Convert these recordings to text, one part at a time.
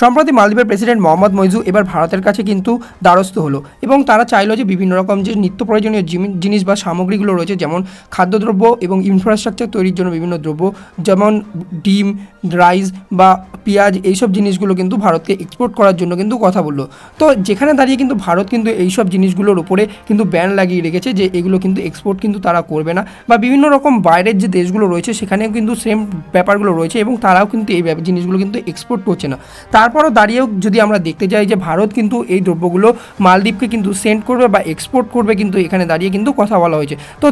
সম্প্রতি মালদ্বীপের প্রেসিডেন্ট মোহাম্মদ মইজু এবার ভারতের কাছে কিন্তু দ্বারস্থ হলো এবং তারা চাইলো যে বিভিন্ন রকম যে নিত্য প্রয়োজনীয় জিনিস বা সামগ্রীগুলো রয়েছে, যেমন খাদ্যদ্রব্য এবং ইনফ্রাস্ট্রাকচার তৈরির জন্য বিভিন্ন দ্রব্য, যেমন ডিম রাইস বা পেঁয়াজ, এইসব জিনিসগুলো কিন্তু ভারতকে এক্সপোর্ট করার জন্য কিন্তু কথা বলল। তো যেখানে দাঁড়িয়ে কিন্তু ভারত কিন্তু এইসব জিনিসগুলোর উপরে কিন্তু ব্যান লাগিয়ে রেখেছে যে এগুলো কিন্তু এক্সপোর্ট কিন্তু তারা করবে না বা বিভিন্ন রকম বাইরের যে দেশগুলো রয়েছে সেখানেও কিন্তু সেম ব্যাপারগুলো রয়েছে এবং তারাও কিন্তু এই জিনিসগুলো কিন্তু এক্সপোর্ট করছে না। তারপরও দাঁড়িয়েও যদি আমরা দেখতে যাই যে ভারত কিন্তু এই দ্রব্যগুলো মালদ্বীপকে কিন্তু সেন্ড করবে বা এক্সপোর্ট করবে কিন্তু এখানে দাঁড়িয়ে কিন্তু কথা বলা হয়েছে। তো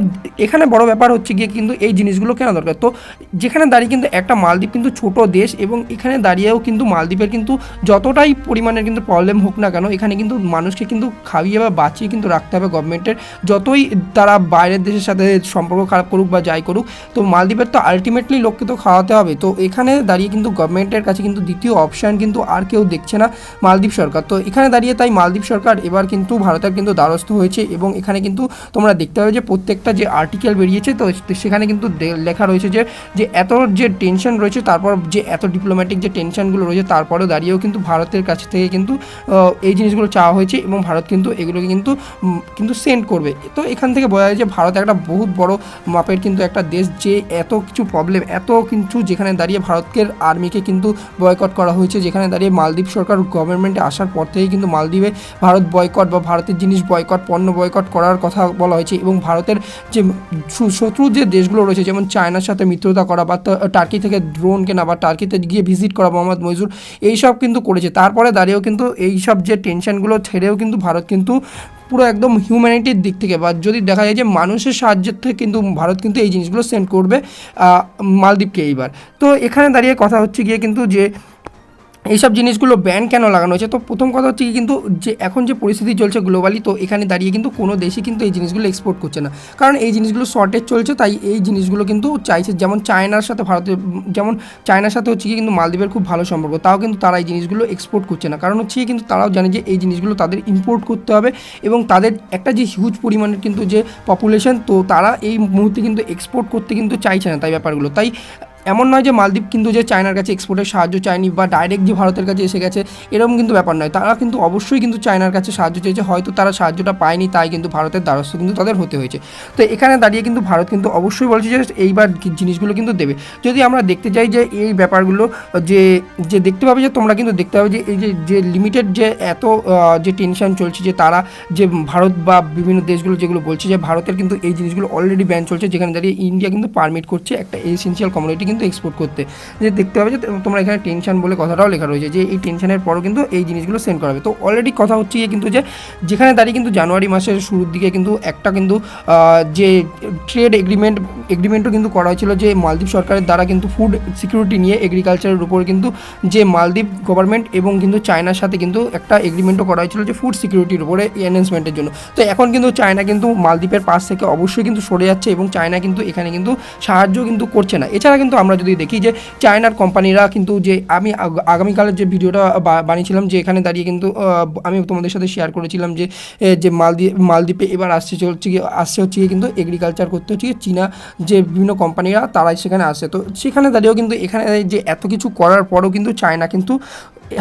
এখানে বড় ব্যাপার হচ্ছে গিয়ে কিন্তু এই জিনিসগুলো কেন দরকার? তো যেখানে দাঁড়িয়ে কিন্তু একটা মালদ্বীপ কিন্তু ছোট দেশ এবং এখানে দাঁড়িয়েও কিন্তু মালদ্বীপের কিন্তু যতটাই পরিমাণের কিন্তু প্রবলেম হোক না কেন, এখানে কিন্তু মানুষকে কিন্তু খাইয়ে বা বাঁচিয়ে কিন্তু রাখতে হবে গভর্নমেন্টের যতই তারা বাইরের দেশের সাথে সম্পর্ক খারাপ করুক বা যাই করুক, তো মালদ্বীপের তো আলটিমেটলি লোককে তো খাওয়াতে হবে। তো এখানে দাঁড়িয়ে কিন্তু গভর্নমেন্টের কাছে কিন্তু দ্বিতীয় অপশান কিন্তু আর কেউ দেখছে না মালদ্বীপ সরকার। তো এখানে দাঁড়িয়ে তাই মালদ্বীপ সরকার এবার কিন্তু ভারতের কিন্তু দ্বারস্থ হয়েছে এবং এখানে কিন্তু তোমরা দেখতে পাবে যে প্রত্যেকটা যে আর্টিকেল বেরিয়েছে, তো সেখানে কিন্তু লেখা রয়েছে যে যে এত যে টেনশন রয়েছে, তারপর যে এত ডিপ্লোম্যাটিক যে টেনশনগুলো রয়েছে, তারপরেও দাঁড়িয়েও কিন্তু ভারতের কাছ থেকে কিন্তু এই জিনিসগুলো চাওয়া হয়েছে এবং ভারত কিন্তু এগুলোকে কিন্তু কিন্তু সেন্ড করবে। তো এখান থেকে বোঝা যায় যে ভারত একটা বহুত বড় মাপের কিন্তু একটা দেশ যে এত কিছু প্রবলেম এত কিছু যেখানে দাঁড়িয়ে ভারতের আর্মিকে কিন্তু বয়কট করা হয়েছে, যেখানে দাঁড়িয়ে মালদ্বীপ সরকার গভর্নমেন্টে আসার পর থেকেই কিন্তু মালদ্বীপে ভারত বয়কট বা ভারতের জিনিস বয়কট পণ্য বয়কট করার কথা বলা হয়েছে এবং ভারতের যে শত্রু যে দেশগুলো রয়েছে, যেমন চায়নার সাথে মিত্রতা করা বা টার্কি থেকে ড্রোন কেনা বা টার্কিতে গিয়ে ভিজিট করা মোহাম্মদ মইজুর, এইসব কিন্তু করেছে। তারপরে দাঁড়িয়েও কিন্তু এইসব যে টেনশনগুলো ছেড়েও কিন্তু ভারত কিন্তু পুরো একদম হিউম্যানিটির দিক থেকে বা যদি দেখা যায় যে মানুষের সাহায্যের থেকে কিন্তু ভারত কিন্তু এই জিনিসগুলো সেন্ড করবে মালদ্বীপকে এইবার। তো এখানে দাঁড়িয়ে কথা হচ্ছে গিয়ে কিন্তু যে এইসব জিনিসগুলো ব্যান কেন লাগানো হয়েছে? তো প্রথম কথা হচ্ছে কিন্তু যে এখন যে পরিস্থিতি চলছে গ্লোবালি তো এখানে দাঁড়িয়ে কিন্তু কোনো দেশই কিন্তু এই জিনিসগুলো এক্সপোর্ট করছে না। কারণ এই জিনিসগুলো শর্টেজ চলছে, তাই এই জিনিসগুলো কিন্তু চাইছে, যেমন চায়নার সাথে ভারতের, যেমন চায়নার সাথে হচ্ছে কিন্তু মালদ্বীপের খুব ভালো সম্পর্ক, তাও কিন্তু তারা এই জিনিসগুলো এক্সপোর্ট করছে না। কারণ হচ্ছে কিন্তু তারাও জানে যে এই জিনিসগুলো তাদের ইম্পোর্ট করতে হবে এবং তাদের একটা যে হিউজ পরিমাণের কিন্তু যে পপুলেশন তো তারা এই মুহূর্তে কিন্তু এক্সপোর্ট করতে কিন্তু চাইছে না তাই ব্যাপারগুলো। তাই এমন নয় যে মালদ্বীপ কিন্তু যে চায়নার কাছে এক্সপোর্টের সাহায্য চায়নি বা ডাইরেক্ট যে ভারতের কাছে এসে গেছে, এরকম কিন্তু ব্যাপার নয়। তারা কিন্তু অবশ্যই কিন্তু চায়নার কাছে সাহায্য চেয়েছে, হয়তো তারা সাহায্যটা পায়নি, তাই কিন্তু ভারতের দ্বারস্থ কিন্তু তাদের হতে হয়েছে। তো এখানে দাঁড়িয়ে কিন্তু ভারত কিন্তু অবশ্যই বলছে যে এইবার জিনিসগুলো কিন্তু দেবে। যদি আমরা দেখতে চাই যে এই ব্যাপারগুলো, যে যে দেখতে পাবে যে, তোমরা কিন্তু দেখতে পাবে যে এই যে যে লিমিটেড যে এত যে টেনশন চলছে যে তারা যে ভারত বা বিভিন্ন দেশগুলো যেগুলো বলছে যে ভারতের কিন্তু এই জিনিসগুলো অলরেডি ব্যান চলছে, যেখানে দাঁড়িয়ে ইন্ডিয়া কিন্তু পারমিট করছে একটা এসেন্সিয়াল কমিউনিটি কিন্তু এক্সপোর্ট করতে। যে দেখতে পাবে যে তোমরা এখানে টেনশন বলে কথাটাও লেখা রয়েছে যে এই টেনশনের পরও কিন্তু এই জিনিসগুলো সেন্ড করা হবে। তো অলরেডি কথা হচ্ছে গিয়ে কিন্তু যে যেখানে দাঁড়িয়ে কিন্তু জানুয়ারি মাসের শুরুর দিকে কিন্তু একটা কিন্তু যে ট্রেড এগ্রিমেন্ট এগ্রিমেন্টও কিন্তু করা হয়েছিল যে মালদ্বীপ সরকারের দ্বারা কিন্তু ফুড সিকিউরিটি নিয়ে এগ্রিকালচারের উপর কিন্তু যে মালদ্বীপ গভর্নমেন্ট এবং কিন্তু চায়নার সাথে কিন্তু একটা এগ্রিমেন্টও করা হয়েছিল যে ফুড সিকিউরিটির উপরে এনহেন্সমেন্টের জন্য। তো এখন কিন্তু চায়না কিন্তু মালদ্বীপের পাশ থেকে অবশ্যই কিন্তু সরে যাচ্ছে এবং চায়না কিন্তু এখানে কিন্তু সাহায্য কিন্তু করছে না। এছাড়া কিন্তু আমরা যদি দেখি যে চায়নার কোম্পানিরা কিন্তু যে আমি আগ- আগামীকালের যে ভিডিওটা বানিয়েছিলাম, যে এখানে দাঁড়িয়ে কিন্তু আমি তোমাদের সাথে শেয়ার করেছিলাম যে যে মালদ্বীপ মালদ্বীপে এবার আসছে চলছে গিয়ে, আসছে হচ্ছে গিয়ে কিন্তু এগ্রিকালচার করতে হচ্ছে চীনা যে বিভিন্ন কোম্পানিরা তারাই সেখানে আসে। তো সেখানে দাঁড়িয়েও কিন্তু এখানে যে এত কিছু করার পরও কিন্তু চায়না কিন্তু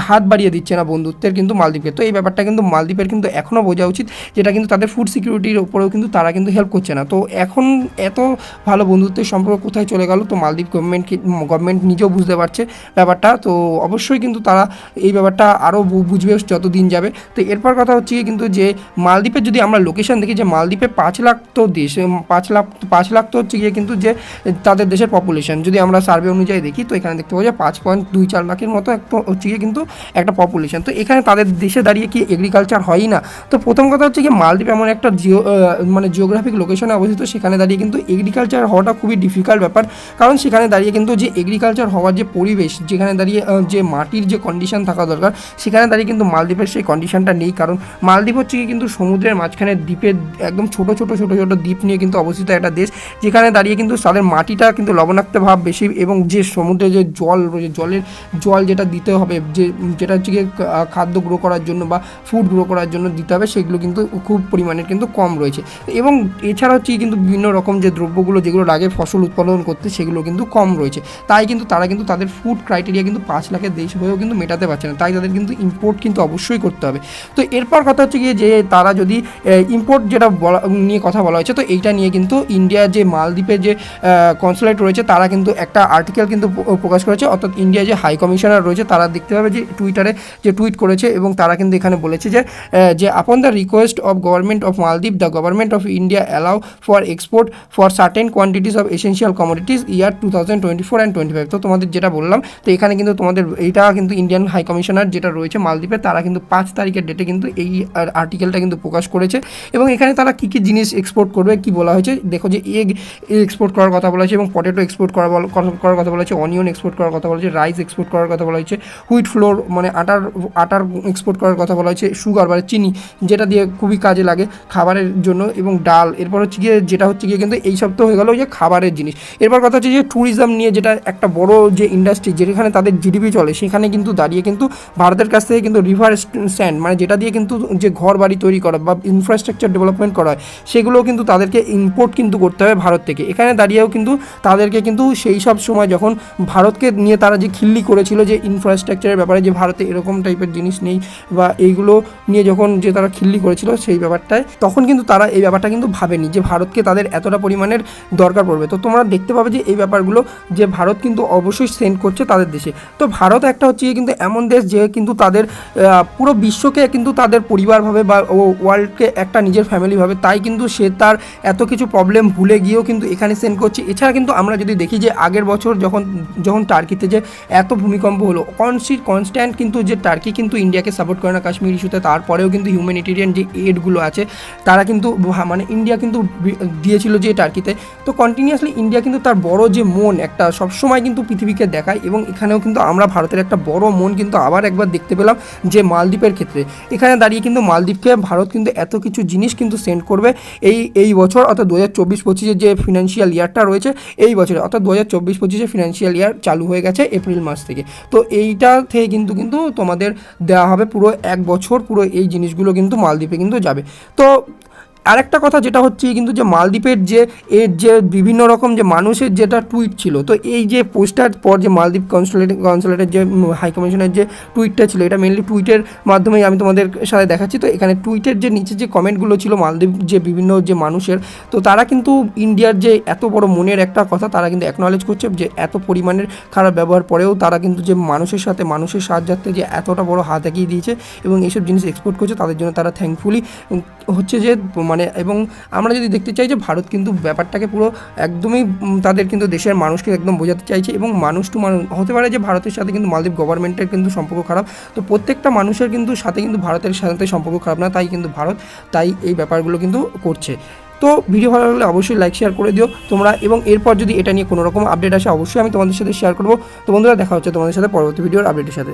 হাত বাড়িয়ে দিচ্ছে না বন্ধুত্বের কিন্তু মালদ্বীপকে। তো এই ব্যাপারটা কিন্তু মালদ্বীপের কিন্তু এখনও বোঝা উচিত, যেটা কিন্তু তাদের ফুড সিকিউরিটির ওপরেও কিন্তু তারা কিন্তু হেল্প করছে না। তো এখন এত ভালো বন্ধুত্বের সম্পর্ক কোথায় চলে গেল, তো মালদ্বীপ গভর্নমেন্ট গভর্নমেন্ট নিজেও বুঝতে পারছে ব্যাপারটা। তো অবশ্যই কিন্তু তারা এই ব্যাপারটা আরও বুঝবে যত দিন যাবে। তো এরপর কথা হচ্ছে কিন্তু যে মালদ্বীপের যদি আমরা লোকেশন দেখি যে মালদ্বীপে পাঁচ লাখ তো দেশ পাঁচ লাখ পাঁচ লাখ তো হচ্ছে গিয়ে কিন্তু যে তাদের দেশের পপুলেশন যদি আমরা সার্ভে অনুযায়ী দেখি, তো এখানে দেখতে পাবো যে পাঁচ পয়েন্ট দুই চার লাখের মতো একটা হচ্ছে গিয়ে কিন্তু একটা পপুলেশন তো এখানে তাদের দেশে দাঁড়িয়ে কি এগ্রিকালচার হয়ই না? তো প্রথম কথা হচ্ছে কি মালদ্বীপ এমন একটা জিও মানে জিওগ্রাফিক লোকেশনে অবস্থিত, সেখানে দাঁড়িয়ে কিন্তু এগ্রিকালচার হওয়াটা খুবই ডিফিকাল্ট ব্যাপার। কারণ সেখানে দাঁড়িয়ে কিন্তু যে এগ্রিকালচার হওয়ার যে পরিবেশ, যেখানে দাঁড়িয়ে যে মাটির যে কন্ডিশন থাকা দরকার, সেখানে দাঁড়িয়ে কিন্তু মালদ্বীপের সেই কন্ডিশনটা নেই। কারণ মালদ্বীপ হচ্ছে কি কিন্তু সমুদ্রের মাঝখানে দ্বীপের একদম ছোট ছোট ছোট ছোট দ্বীপ নিয়ে কিন্তু অবস্থিত একটা দেশ। যেখানে দাঁড়িয়ে কিন্তু তাদের মাটিটা কিন্তু লবণাক্ত ভাব বেশি এবং যে সমুদ্রে যে জল জলের জল যেটা দিতে হবে, যে যেটা হচ্ছে গিয়ে খাদ্য গ্রো করার জন্য বা ফুড গ্রো করার জন্য দিতে হবে, সেগুলো কিন্তু খুব পরিমাণের কিন্তু কম রয়েছে। এবং এছাড়া হচ্ছে কিন্তু বিভিন্ন রকম যে দ্রব্যগুলো যেগুলো লাগে, ফসল উৎপাদন করতে, সেগুলো কিন্তু কম রয়েছে। তাই কিন্তু তারা কিন্তু তাদের ফুড ক্রাইটেরিয়া কিন্তু পাঁচ লাখের দেশ হয়েও কিন্তু মেটাতে পারছে না। তাই তাদের কিন্তু ইম্পোর্ট কিন্তু অবশ্যই করতে হবে। তো এরপর কথা হচ্ছে গিয়ে যে তারা যদি ইম্পোর্ট যেটা বলা নিয়ে কথা বলা হয়েছে, তো এইটা নিয়ে কিন্তু ইন্ডিয়ার যে মালদ্বীপের যে কনসুলেট রয়েছে, তারা কিন্তু একটা আর্টিকেল কিন্তু প্রকাশ করেছে। অর্থাৎ ইন্ডিয়া যে হাই কমিশনার রয়েছে, তারা দেখতে পাবে যে টুইটারে যে টুইট করেছে এবং তারা কিন্তু এখানে বলেছে যে যে upon the request of government of মালদ্বীপ the government of India allow for export for certain quantities of essential commodities year two thousand twenty four and twenty five তো তোমাদের যেটা বললাম, তো এখানে কিন্তু তোমাদের এইটা কিন্তু ইন্ডিয়ান হাই কমিশনার যেটা রয়েছে মালদ্বীপে, তারা কিন্তু পাঁচ তারিখের ডেটে কিন্তু এই আর্টিকেলটা কিন্তু প্রকাশ করেছে এবং এখানে তারা কী কী জিনিস এক্সপোর্ট করবে, কি বলা হয়েছে? দেখো যে এগ এক্সপোর্ট করার কথা বলা হয়েছে এবং পটেটো এক্সপোর্ট করা করার কথা বলা হয়েছে অনিয়ন এক্সপোর্ট করার কথা বলা হয়েছে রাইস এক্সপোর্ট করার কথা বলা হয়েছে হুইট ফ্লোর মানে আটার আটার এক্সপোর্ট করার কথা বলা হয়েছে সুগার মানে চিনি, যেটা দিয়ে খুবই কাজে লাগে খাবারের জন্য এবং ডাল। এরপর হচ্ছে গিয়ে, যেটা হচ্ছে গিয়ে কিন্তু এই সব তো হয়ে গেলো যে খাবারের জিনিস। এরপর কথা হচ্ছে যে ট্যুরিজম নিয়ে যেটা একটা বড় যে ইন্ডাস্ট্রি যেখানে তাদের জিডিপি চলে, সেখানে কিন্তু দাঁড়িয়ে কিন্তু ভারতের কাছ থেকে কিন্তু রিভার স্ট্যান্ড মানে যেটা দিয়ে কিন্তু যে ঘর বাড়ি তৈরি করা বা ইনফ্রাস্ট্রাকচার ডেভেলপমেন্ট করা হয়, সেগুলোও কিন্তু তাদেরকে ইম্পোর্ট কিন্তু করতে হবে ভারত থেকে। এখানে দাঁড়িয়েও কিন্তু তাদেরকে কিন্তু সেই সব সময় যখন ভারতকে নিয়ে তারা যে খিল্লি করেছিল যে ইনফ্রাস্ট্রাকচারের ব্যাপারে যে ভারতে এরকম টাইপের জিনিস নেই বা এইগুলো নিয়ে যখন যে তারা খিল্লি করেছিল সেই ব্যাপারটায়, তখন কিন্তু তারা এই ব্যাপারটা কিন্তু ভাবেনি যে ভারতকে তাদের এতটা পরিমাণের দরকার পড়বে। তো তোমরা দেখতে পাবে যে এই ব্যাপারগুলো যে ভারত কিন্তু অবশ্যই সেন্ড করছে তাদের দেশে। তো ভারত একটা হচ্ছে কিন্তু এমন দেশ যে কিন্তু তাদের পুরো বিশ্বকে কিন্তু তাদের পরিবারভাবে বা ওয়ার্ল্ডকে একটা নিজের ফ্যামিলি ভাবে তাই কিন্তু সে তার এত কিছু প্রবলেম ভুলে গিয়েও কিন্তু এখানে সেন্ড করছে। এছাড়া কিন্তু আমরা যদি দেখি যে আগের বছর যখন যখন টার্কিতে যে এত ভূমিকম্প হলো, কনসি কনস্ট্যান্ট কিন্তু যে টার্কি কিন্তু ইন্ডিয়াকে সাপোর্ট করে না কাশ্মীর ইস্যুতে তারপরেও কিন্তু হিউম্যানিটেরিয়ান যে এডগুলো আছে, তারা কিন্তু মানে ইন্ডিয়া কিন্তু দিয়েছিল যে টার্কিতে তো কন্টিনিউয়াসলি ইন্ডিয়া কিন্তু তার বড় যে মন একটা সবসময় কিন্তু পৃথিবীকে দেখায় এবং এখানেও কিন্তু আমরা ভারতের একটা বড় মন কিন্তু আবার একবার দেখতে পেলাম যে মালদ্বীপের ক্ষেত্রে। এখানে দাঁড়িয়ে কিন্তু মালদ্বীপকে ভারত কিন্তু এত কিছু জিনিস কিন্তু সেন্ড করবে এই এই বছর, অর্থাৎ দু হাজার চব্বিশ পঁচিশের যে ফিনান্সিয়াল ইয়ারটা রয়েছে, এই বছরে, অর্থাৎ দু হাজার চব্বিশ পঁচিশে ফিনান্সিয়াল ইয়ার চালু হয়ে গেছে এপ্রিল মাস থেকে। তো এইটা থেকে কিন্তু কিন্তু তোমাদের দেওয়া হবে পুরো এক বছর পুরো এই জিনিসগুলো কিন্তু মালদ্বীপে কিন্তু যাবে। তো আরেকটা কথা যেটা হচ্ছে কিন্তু যে মালদ্বীপের যে, এর যে বিভিন্ন রকম যে মানুষের যেটা টুইট ছিল, তো এই যে পোস্টার পর যে মালদ্বীপ কনসুলেট কনসুলেটের যে হাই কমিশনের যে টুইটটা ছিল, এটা মেনলি টুইটের মাধ্যমেই আমি তোমাদের সাথে দেখাচ্ছি। তো এখানে টুইটের যে নিচে যে কমেন্টগুলো ছিল, মালদ্বীপ যে বিভিন্ন যে মানুষের, তো তারা কিন্তু ইন্ডিয়ার যে এত বড় মনের একটা কথা, তারা কিন্তু অ্যাকনলেজ করছে যে এত পরিমাণের খারাপ ব্যবহার পরেও তারা কিন্তু যে মানুষের সাথে, মানুষের সাহায্যার্থে যে এতটা বড় হাত এগিয়ে দিয়েছে এবং এইসব জিনিস এক্সপোর্ট করছে, তাদের জন্য তারা থ্যাঙ্কফুলি হচ্ছে যে মানে এবং আমরা যদি দেখতে চাই যে, ভারত কিন্তু ব্যাপারটাকে পুরো একদমই তাদের কিন্তু দেশের মানুষকে একদম বোঝাতে চাইছে এবং মানুষ টু মানুষ, হতে পারে যে, ভারতের সাথে কিন্তু মালদ্বীপ গভর্নমেন্টের কিন্তু সম্পর্ক খারাপ। তো প্রত্যেকটা মানুষের কিন্তু সাথে কিন্তু ভারতের সাথে সম্পর্ক খারাপ না, তাই কিন্তু ভারত তাই এই ব্যাপারগুলো কিন্তু করছে। তো ভিডিও ভালো লাগলে অবশ্যই লাইক শেয়ার করে দিও তোমরা এবং এরপর যদি এটা নিয়ে কোনো রকম আপডেট আসে, অবশ্যই আমি তোমাদের সাথে শেয়ার করব। তো বন্ধুরা, দেখা হচ্ছে তোমাদের সাথে পরবর্তী ভিডিওর আপডেটের সাথে।